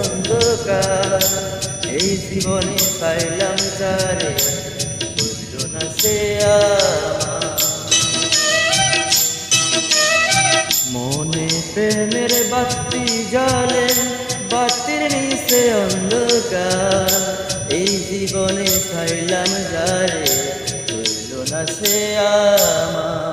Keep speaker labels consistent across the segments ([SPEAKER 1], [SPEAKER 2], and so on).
[SPEAKER 1] অন্ধকার। এই জীবনে পাইলাম যারে বলল না সে মনে প্রেমের বাতি জলে বাতির নিচে অন্ধকার। এই জীবনে পাইলাম যারে বলল না সে আমার।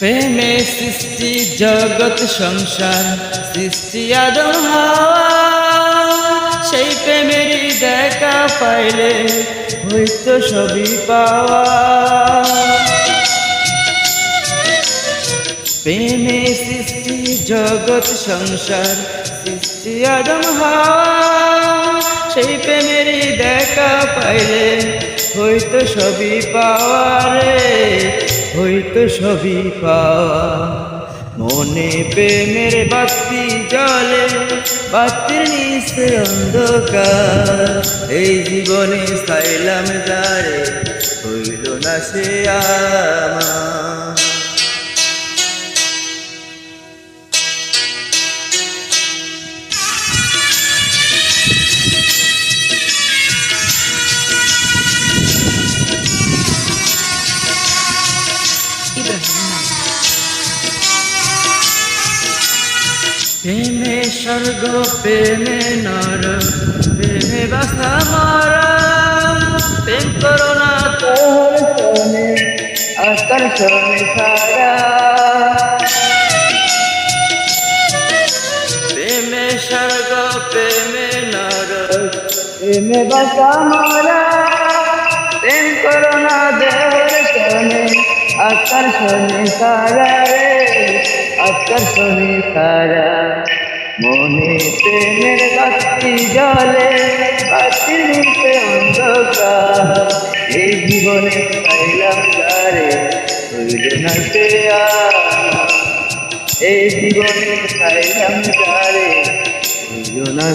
[SPEAKER 1] প্রেমে সৃষ্টি, জগৎ, সংসার, সৃষ্টি আদম, হাওয়া। সেই প্রেমেরই দেখা পাইলে হইতো সবই পাওয়া। প্রেমে সৃষ্টি, জগৎ, সংসার, সৃষ্টি আদম, হাওয়া। সেই প্রেমেরই দেখা পাইলে হইতো সবই পাওয়া রে। হইতো সবই পাওয়া মনে প্রেমের বাতি জলে বাতির নিচে অন্ধকার। এই জীবনে সাইলাম যারে, হইল না সে আমার। প্রেমে স্বর্গ প্রেমে নর প্রেমে বাসা মরা। প্রেম করো না তোর শোনে আকার শোনে সারা। প্রেমে স্বর্গ প্রেমে নর। প্রেমে বাসা মরা। প্রেম করো না শোনে সারা। আকার শোনে সারা মনে প্রেমের বাতি জলে বাতির নিচে অন্ধকার। এই জীবনে পাইলাম যারে হইল এই জীবনে পাইলাম যারে হইল না